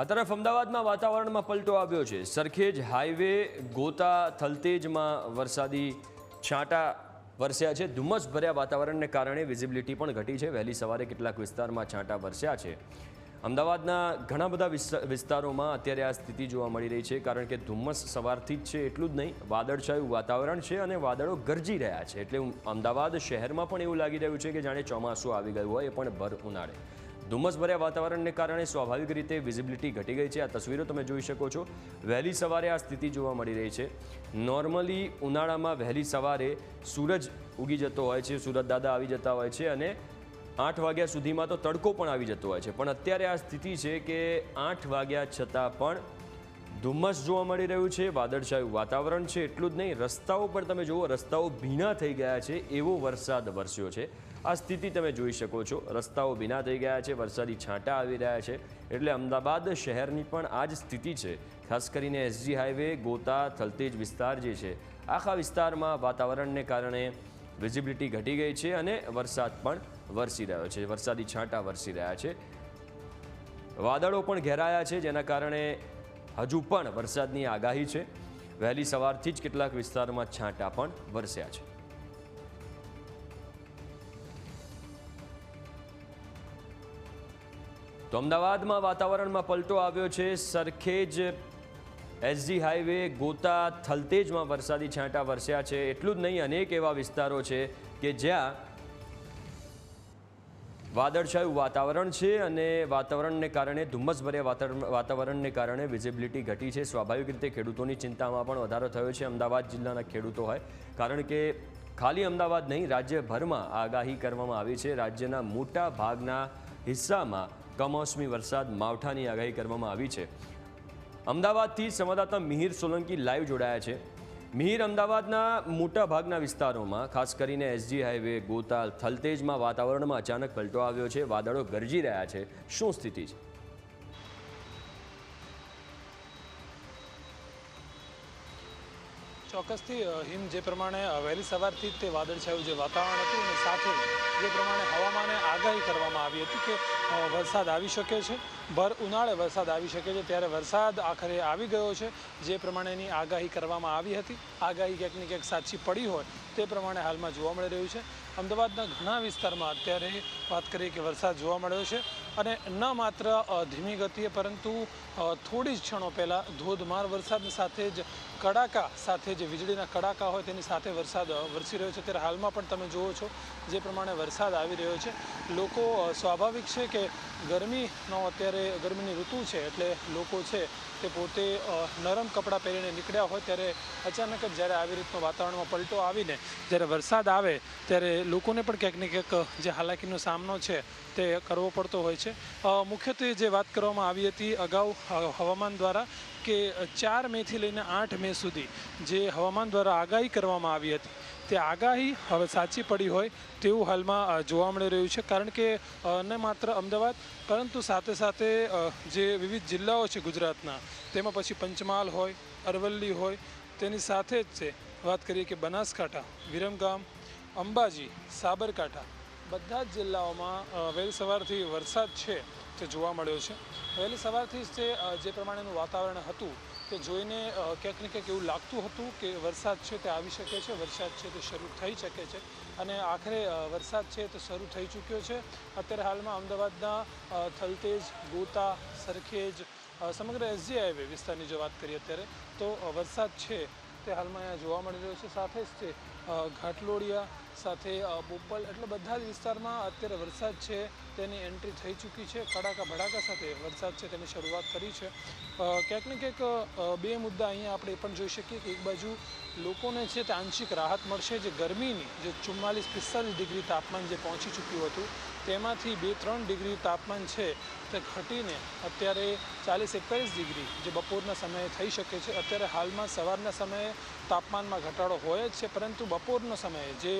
આ તરફ અમદાવાદમાં વાતાવરણમાં પલટો આવ્યો છે. સરખેજ હાઈવે ગોતા થલતેજમાં વરસાદી છાંટા વરસ્યા છે. ધુમ્મસ ભર્યા વાતાવરણને કારણે વિઝિબિલિટી પણ ઘટી છે. વહેલી સવારે કેટલાક વિસ્તારમાં છાંટા વરસ્યા છે. અમદાવાદના ઘણા બધા વિસ્તારોમાં અત્યારે આ સ્થિતિ જોવા મળી રહી છે, કારણ કે ધુમ્મસ સવારથી જ છે એટલું જ નહીં, વાદળછાયું વાતાવરણ છે અને વાદળો ગરજી રહ્યા છે. એટલે અમદાવાદ શહેરમાં પણ એવું લાગી રહ્યું છે કે જાણે ચોમાસું આવી ગયું હોય, એ પણ ભર ઉનાળે. ધુમ્મસ ભર્યા વાતાવરણને કારણે સ્વાભાવિક રીતે વિઝિબિલિટી ઘટી ગઈ છે. આ તસવીરો તમે જોઈ શકો છો. વહેલી સવારે આ સ્થિતિ જોવા મળી રહી છે. નોર્મલી ઉનાળામાં વહેલી સવારે સૂરજ ઉગી જતો હોય છે, સૂરજ દાદા આવી જતા હોય છે અને આઠ વાગ્યા સુધીમાં તો તડકો પણ આવી જતો હોય છે. પણ અત્યારે આ સ્થિતિ છે કે આઠ વાગ્યા છતાં પણ ધુમ્મસ જોવા મળી રહ્યું છે. વાદળછાયું વાતાવરણ છે. એટલું જ નહીં, રસ્તાઓ પર તમે જુઓ, રસ્તાઓ ભીના થઈ ગયા છે. એવો વરસાદ વરસ્યો છે. આ સ્થિતિ તમે જોઈ શકો છો. રસ્તાઓ ભીના થઈ ગયા છે, વરસાદી છાંટા આવી રહ્યા છે. એટલે અમદાવાદ શહેરની પણ આ જ સ્થિતિ છે. ખાસ કરીને એસજી હાઈવે, ગોતા, થલતેજ વિસ્તાર જે છે, આખા વિસ્તારમાં વાતાવરણને કારણે વિઝિબિલિટી ઘટી ગઈ છે અને વરસાદ પણ વરસી રહ્યો છે. વરસાદી છાંટા વરસી રહ્યા છે. વાદળો પણ ઘેરાયા છે, જેના કારણે હજુ પણ વરસાદની આગાહી છે. વહેલી સવારથી જ કેટલાક વિસ્તારોમાં છાંટા પણ વરસ્યા છે. તો અમદાવાદમાં વાતાવરણમાં પલટો આવ્યો છે. સરખેજ એસજી હાઈવે ગોતા થલતેજમાં વરસાદી છાંટા વરસ્યા છે. એટલું જ નહીં, અનેક એવા વિસ્તારો છે કે જ્યાં વાદળછાયું વાતાવરણ છે અને વાતાવરણને કારણે, ધુમ્મસભર્યા વાતાવરણ, વાતાવરણને કારણે વિઝિબિલિટી ઘટી છે. સ્વાભાવિક રીતે ખેડૂતોની ચિંતામાં પણ વધારો થયો છે. અમદાવાદ જિલ્લાના ખેડૂતો હોય, કારણ કે ખાલી અમદાવાદ નહીં, રાજ્યભરમાં આગાહી કરવામાં આવી છે. રાજ્યના મોટા ભાગના હિસ્સામાં કમોસમી વરસાદ માવઠાની આગાહી કરવામાં આવી છે. અમદાવાદથી સંવાદદાતા મિહિર સોલંકી લાઈવ જોડાયા છે. મિહિર, અમદાવાદના મોટા ભાગના વિસ્તારોમાં, ખાસ કરીને એસજી હાઈવે, ગોતાલ, થલતેજમાં વાતાવરણમાં અચાનક પલટો આવ્યો છે, વાદળો ગરજી રહ્યા છે. શું સ્થિતિ છે? ચોક્કસથી હિમ, જે પ્રમાણે વહેલી સવારથી તે વાદળછાયું જે વાતાવરણ હતું, અને સાથે જે પ્રમાણે આગાહી કરવામાં આવી હતી કે વરસાદ આવી શકે છે. ભર ઉનાળે વરસાદ આવી શકે છે. ત્યારે વરસાદ આખરે આવી ગયો છે. જે પ્રમાણેની આગાહી કરવામાં આવી હતી. આગાહી ક્યાંક ને ક્યાંક સાચી પડી હોય તે પ્રમાણે હાલમાં જોવા મળી રહ્યું છે. અમદાવાદના ઘણા વિસ્તારમાં અત્યારે વાત કરીએ કે વરસાદ જોવા મળ્યો છે. અને ન માત્ર ધીમી ગતિએ પરંતુ થોડી જ ક્ષણો પહેલાં ધોધમાર વરસાદની સાથે જ કડાકા સાથે જે વીજળીના કડાકા હોય તેની સાથે વરસાદ વરસી રહ્યો છે. ત્યારે હાલમાં પણ તમે જુઓ છો જે પ્રમાણે વરસાદ આવી રહ્યો છે. લોકો સ્વાભાવિક છે કે ગરમીનો અત્યારે, ગરમીની ઋતુ છે એટલે લોકો છે તે પોતે નરમ કપડાં પહેરીને નીકળ્યા હોય ત્યારે અચાનક જ જ્યારે આવી રીતનો વાતાવરણમાં પલટો આવીને જ્યારે વરસાદ આવે ત્યારે લોકોને પણ ક્યાંક ને ક્યાંક જે હાલાકીનો સામનો છે તે કરવો પડતો હોય છે. મુખ્યત્વે જે વાત કરવામાં આવી હતી અગાઉ હવામાન દ્વારા કે ચાર મેથી લઈને આઠ મે સુધી જે હવામાન દ્વારા આગાહી કરવામાં આવી હતી, તે આગાહી હવે સાચી પડી હોય તેવું હાલમાં જોવા મળી રહ્યું છે. કારણ કે ન માત્ર અમદાવાદ, પરંતુ સાથે સાથે જે વિવિધ જિલ્લાઓ છે ગુજરાતના, તેમાં પછી પંચમહાલ હોય, અરવલ્લી હોય, તેની સાથે જ છે. વાત કરીએ કે બનાસકાંઠા, વિરમગામ, અંબાજી, સાબરકાંઠા બધા જ જિલ્લાઓમાં વહેલી સવારથી વરસાદ છે તે જોવા મળ્યો છે. વહેલી સવારથી જ તે જે પ્રમાણેનું વાતાવરણ હતું તે જોઈને ક્યાંક ને ક્યાંક એવું લાગતું હતું કે વરસાદ છે તે આવી શકે છે, વરસાદ છે તે શરૂ થઈ શકે છે અને આખરે વરસાદ છે તે શરૂ થઈ ચૂક્યો છે. અત્યારે હાલમાં અમદાવાદના થલતેજ, ગોતા, સરખેજ સમગ્ર એસજી હાઈવે વિસ્તારની જો વાત કરીએ અત્યારે તો વરસાદ છે તે હાલમાં અહીંયા જોવા મળી રહ્યો છે. સાથે જ તે ઘાટલોડિયા સાથે બોપલ એટલે બધા જ વિસ્તારમાં અત્યારે વરસાદ છે, તેની એન્ટ્રી થઈ ચૂકી છે. કડાકા ભડાકા સાથે વરસાદ છે તેની શરૂઆત કરી છે. ક્યાંક ને ક્યાંક બે મુદ્દા અહીંયા આપણે એ પણ જોઈ શકીએ કે એક બાજુ લોકોને છે તે આંશિક રાહત મળશે. જે ગરમીની જે ચુમ્માલીસ પિસ્તાલીસ ડિગ્રી તાપમાન જે પહોંચી ચૂક્યું હતું, તેમાંથી બે ત્રણ ડિગ્રી તાપમાન છે તે ઘટીને અત્યારે ચાલીસ એકતાલીસ ડિગ્રી જે બપોરના સમયે થઈ શકે છે. અત્યારે હાલમાં સવારના સમયે તાપમાનમાં ઘટાડો હોય જ છે, પરંતુ બપોરના સમયે, જે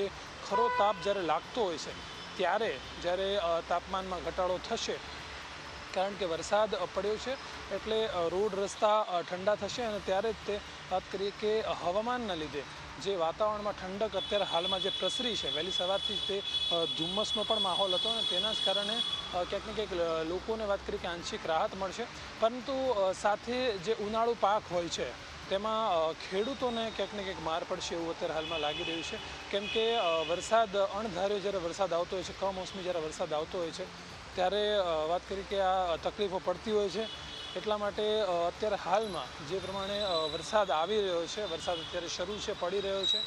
ખરો તાપ જ્યારે લાગતો હોય છે, ત્યારે જ્યારે તાપમાનમાં ઘટાડો થશે, કારણ કે વરસાદ પડ્યો છે, એટલે રોડ રસ્તા ઠંડા થશે અને ત્યારે જ તે વાત કરીએ કે હવામાનના લીધે જે વાતાવરણમાં ઠંડક અત્યારે હાલમાં જે પ્રસરી છે, વહેલી સવારથી જ તે ધુમ્મસનો પણ માહોલ હતો અને તેના જ કારણે ક્યાંક ને ક્યાંક લોકોને વાત કરીએ કે આંશિક રાહત મળશે, પરંતુ સાથે જે ઉનાળુ પાક હોય છે તેમાં ખેડૂતોને ક્યાંક ને ક્યાંક માર પડશે એવું અત્યારે હાલમાં લાગી રહ્યું છે. કેમ કે વરસાદ અણધાર્યો જ્યારે વરસાદ આવતો હોય છે, કમોસમી જ્યારે વરસાદ આવતો હોય છે, ત્યારે વાત કરી કે આ તકલીફો પડતી હોય છે. એટલા માટે અત્યારે હાલમાં જે પ્રમાણે વરસાદ આવી રહ્યો છે, વરસાદ અત્યારે શરૂ છે, પડી રહ્યો છે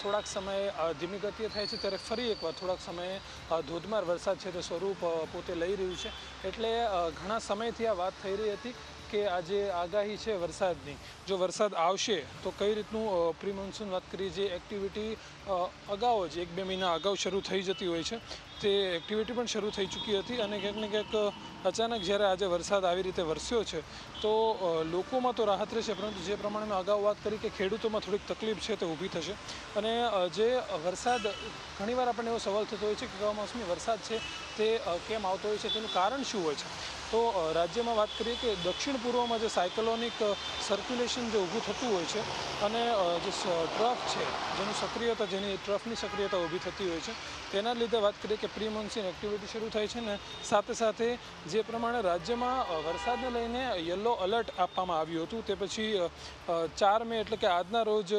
થોડાક સમયે ધીમી ગતિએ થાય છે, ત્યારે ફરી એકવાર થોડાક સમયે ધોધમાર વરસાદ છે તે સ્વરૂપ પોતે લઈ રહ્યું છે. એટલે ઘણા સમયથી આ વાત થઈ રહી હતી કે આજે આગાહી છે વરસાદની. જો વરસાદ આવશે, તો કઈ રીતનું પ્રી મોન્સૂન વાત કરીએ જે એક્ટિવિટી અગાઉ જ એક બે મહિના અગાઉ શરૂ થઈ જતી હોય છે. તે એક્ટિવિટી પણ શરૂ થઈ ચૂકી હતી અને ક્યાંક ને ક્યાંક અચાનક જ્યારે આજે વરસાદ આવી રીતે વરસ્યો છે, તો લોકોમાં તો રાહત રહેશે, પરંતુ જે પ્રમાણે મેં અગાઉ વાત કરી કે ખેડૂતોમાં થોડીક તકલીફ છે, તે ઊભી થશે. અને જે વરસાદ, ઘણીવાર આપણને એવો સવાલ થતો હોય છે કે કમોસમી વરસાદ છે, તે કેમ આવતો હોય છે, તેનું કારણ શું હોય છે? તો રાજ્યમાં વાત કરીએ કે દક્ષિણ પૂર્વમાં જે સાયકલોનિક સર્ક્યુલેશન જે ઊભું થતું હોય છે અને જે ટ્રફ છે, જેનું સક્રિયતા, જેની ટ્રફની સક્રિયતા ઊભી થતી હોય છે, તેના લીધે વાત કરીએ કે પ્રી મોન્સૂન એક્ટિવિટી શરૂ થાય છે ને સાથે સાથે જે પ્રમાણે રાજ્યમાં વરસાદને લઈને યલો અલર્ટ આપવામાં આવ્યું હતું. તે પછી ચાર મે એટલે કે આજના રોજ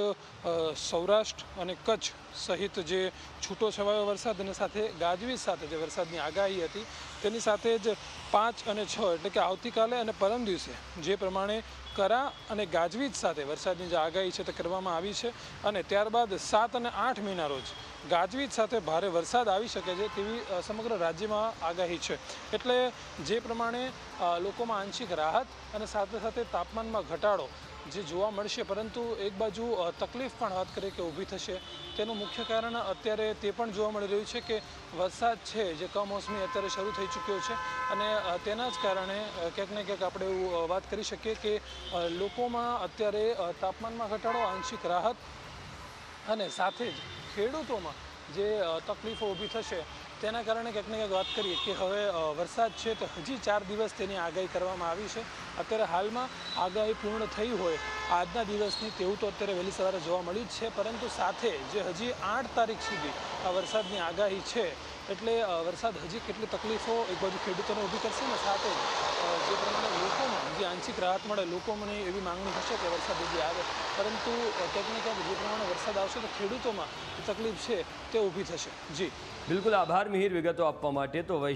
સૌરાષ્ટ્ર અને કચ્છ સહિત જે છૂટો છવાયો વરસાદ અને સાથે ગાજવીજ સાથે જે વરસાદની આગાહી હતી, તેની સાથે જ પાંચ અને છ એટલે કે આવતીકાલે અને પરમ દિવસે જે પ્રમાણે કરા અને ગાજવીજ સાથે વરસાદની જે આગાહી છે તે કરવામાં આવી છે અને ત્યારબાદ સાત અને આઠ મહિના રોજ ગાજવીજ સાથે ભારે વરસાદ આવી શકે છે તેવી સમગ્ર રાજ્યમાં આગાહી છે. એટલે જે પ્રમાણે લોકોમાં આંશિક રાહત અને સાથે સાથે તાપમાનમાં ઘટાડો જે જોવા મળશે, પરંતુ એક બાજુ તકલીફ પણ વાત કરીએ કે ઊભી થશે. તેનું મુખ્ય કારણ અત્યારે તે પણ જોવા મળી રહ્યું છે કે વરસાદ છે, જે કમોસમી અત્યારે શરૂ થઈ ચૂક્યો છે. અને તેના જ કારણે ક્યાંક ને ક્યાંક આપણે એવું વાત કરી શકીએ કે લોકોમાં અત્યારે તાપમાનમાં ઘટાડો, આંશિક રાહત અને સાથે જ ખેડૂતોમાં જે તકલીફો ઊભી થશે. તેના કારણે કંઈક ને ક્યાંક વાત કરીએ કે હવે વરસાદ છે તો હજી ચાર દિવસ તેની આગાહી કરવામાં આવી છે. અત્યારે હાલમાં આગાહી પૂર્ણ થઈ હોય, આજના દિવસની તેવું તો અત્યારે વહેલી સવારે જોવા મળ્યું જ છે. પરંતુ સાથે જે હજી આઠ તારીખ સુધી આ વરસાદની આગાહી છે એટલે વરસાદ હજી કેટલી તકલીફો એક બાજુ ખેડૂતોને ઊભી કરશે ને સાથે જે પ્રમાણે લોકોમાં, જે આંશિક રાહત મળે લોકોમાં એવી માંગણી થશે કે વરસાદ હજી આવે. પરંતુ ક્યાંક ને ક્યાંક જે પ્રમાણે વરસાદ આવશે તો ખેડૂતોમાં તકલીફ છે તે ઊભી થશે. જી. બિલકુલ આભાર, મિહિર, વિગતો આપવા માટે. તો